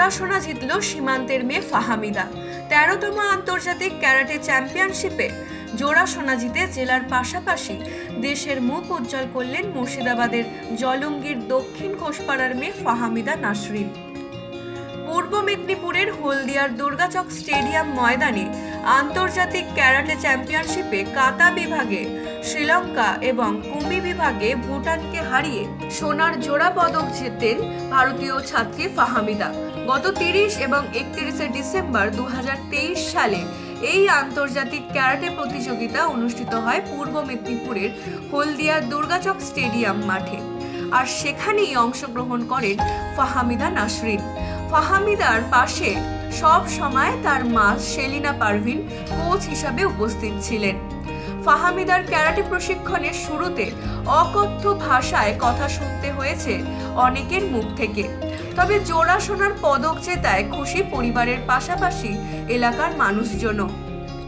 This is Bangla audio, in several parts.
সোনা সোনা জিতল সীমান্তের মেয়ে ফাহামিদা। তেরোতম আন্তর্জাতিক ক্যারাটে চ্যাম্পিয়নশিপে জোড়া সোনা জিতে জেলার পাশাপাশি দেশের মুখ উজ্জ্বল করলেন মুর্শিদাবাদের জলঙ্গির দক্ষিণ ঘোষপাড়ার মেয়ে ফাহামিদা নাসরিন। পূর্ব মেদিনীপুরের হলদিয়ার দুর্গাচক স্টেডিয়াম ময়দানে আন্তর্জাতিক ক্যারাটে চ্যাম্পিয়নশিপে কাতা বিভাগে, শ্রীলঙ্কা এবং কুমি বিভাগে ভুটানকে হারিয়ে সোনার জোড়া পদক জেতেন ভারতীয় ছাত্রী ফাহামিদা। গত তিরিশ এবং একত্রিশে ডিসেম্বর দু হাজার তেইশ সালে এই আন্তর্জাতিক ক্যারাটে প্রতিযোগিতা অনুষ্ঠিত হয় পূর্ব মেদিনীপুরের হলদিয়ার দুর্গাচক স্টেডিয়াম মাঠে। আর সেখানেই অংশগ্রহণ করেন ফাহামিদা নাসরিন। ফাহামিদার পাশে সব সময় তার মা সেলিনা পারভিন কোচ হিসাবে উপস্থিত ছিলেন। ফাহামিদার ক্যারাটে প্রশিক্ষণের শুরুতে অকথ্য ভাষায় কথা শুনতে হয়েছে অনেকের মুখ থেকে। তবে জোড়া সোনার পদক জেতায় খুশি পরিবারের পাশাপাশি এলাকার মানুষজনও।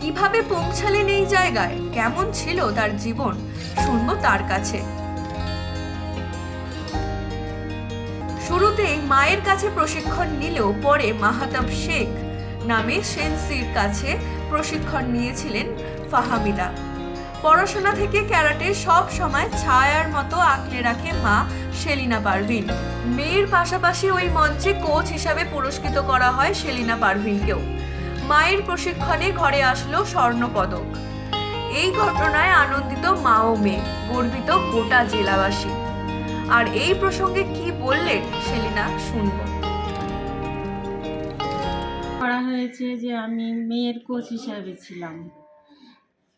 কীভাবে পৌঁছালেন এই জায়গায়? কেমন ছিল তার জীবন? শুনব তার কাছে। শুরুতেই মায়ের কাছে প্রশিক্ষণ নিলেও পরে মাহাতাব শেখ নামে সেন্সির কাছে প্রশিক্ষণ নিয়েছিলেন ফাহামিদা। পড়াশোনা থেকে ক্যারাটে সব সময় ছায়ার মতো আঁকড়ে রাখে মা সেলিনা পারভিন। মেয়ের পাশাপাশি ওই মঞ্চে কোচ হিসাবে পুরস্কৃত করা হয় সেলিনা পারভিনকেও। মায়ের প্রশিক্ষণে ঘরে আসলো স্বর্ণপদক। এই ঘটনায় আনন্দিত মা ও মেয়ে, গর্বিত গোটা জেলাবাসী। আর এই প্রসঙ্গে কি বললেন সেলিনা, শুনব। করা হয়েছে যে আমি মেয়ের কোচ হিসাবে ছিলাম।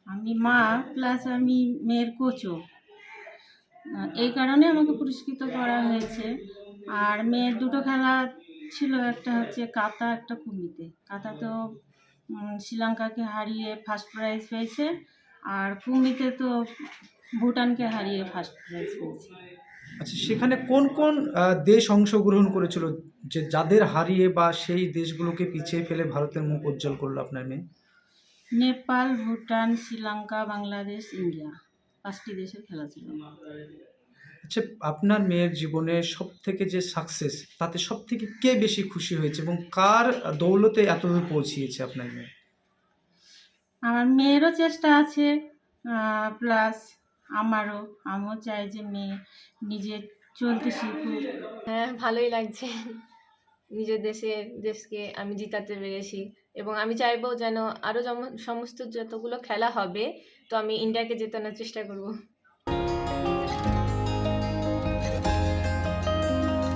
আমি মা প্লাস আমি মেয়ের কোচও এই কারণে আমাকে পুরস্কৃত করা হয়েছে। আর মেয়ের দুটো খেলা ছিল, একটা হচ্ছে কাতা, একটা কুমিতে। কাতা তো শ্রীলঙ্কাকে হারিয়ে ফার্স্ট প্রাইজ পেয়েছে। আর কুমিতে তো ভুটানকে হারিয়ে ফার্স্ট প্রাইজ পেয়েছে। আচ্ছা সেখানে কোন কোন দেশ অংশগ্রহণ করেছিল? যে যাদের হারিয়ে বা সেই দেশগুলোকে পিছিয়ে ফেলে ভারতের মুখ উজ্জ্বল করল আপনার মেয়ে? নেপাল ভুটান শ্রীলঙ্কা বাংলাদেশ ইন্ডিয়া। পাঁচটি দেশের খেলা ছিল। আচ্ছা আপনার মেয়ের জীবনে সব থেকে যে সাকসেস তাতে সব থেকে কে বেশি খুশি হয়েছে এবং কার দৌলতে এতদূর পৌঁছিয়েছে আপনার মেয়ে? আমার মেয়েরও চেষ্টা আছে প্লাস আমারও আমিও চাই যে মেয়ে নিজে চলতে শিখুক। হ্যাঁ ভালোই লাগছে। নিজের দেশে দেশকে আমি জিতাতে পেরেছি এবং আমি চাইব যেন আরও সমস্ত যতগুলো খেলা হবে তো আমি ইন্ডিয়াকে জেতানোর চেষ্টা করব।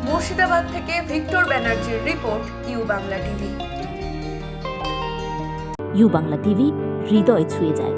মুর্শিদাবাদ থেকে ভিক্টর ব্যানার্জির report U Bangla TV. U Bangla TV হৃদয় ছুঁয়ে যায়।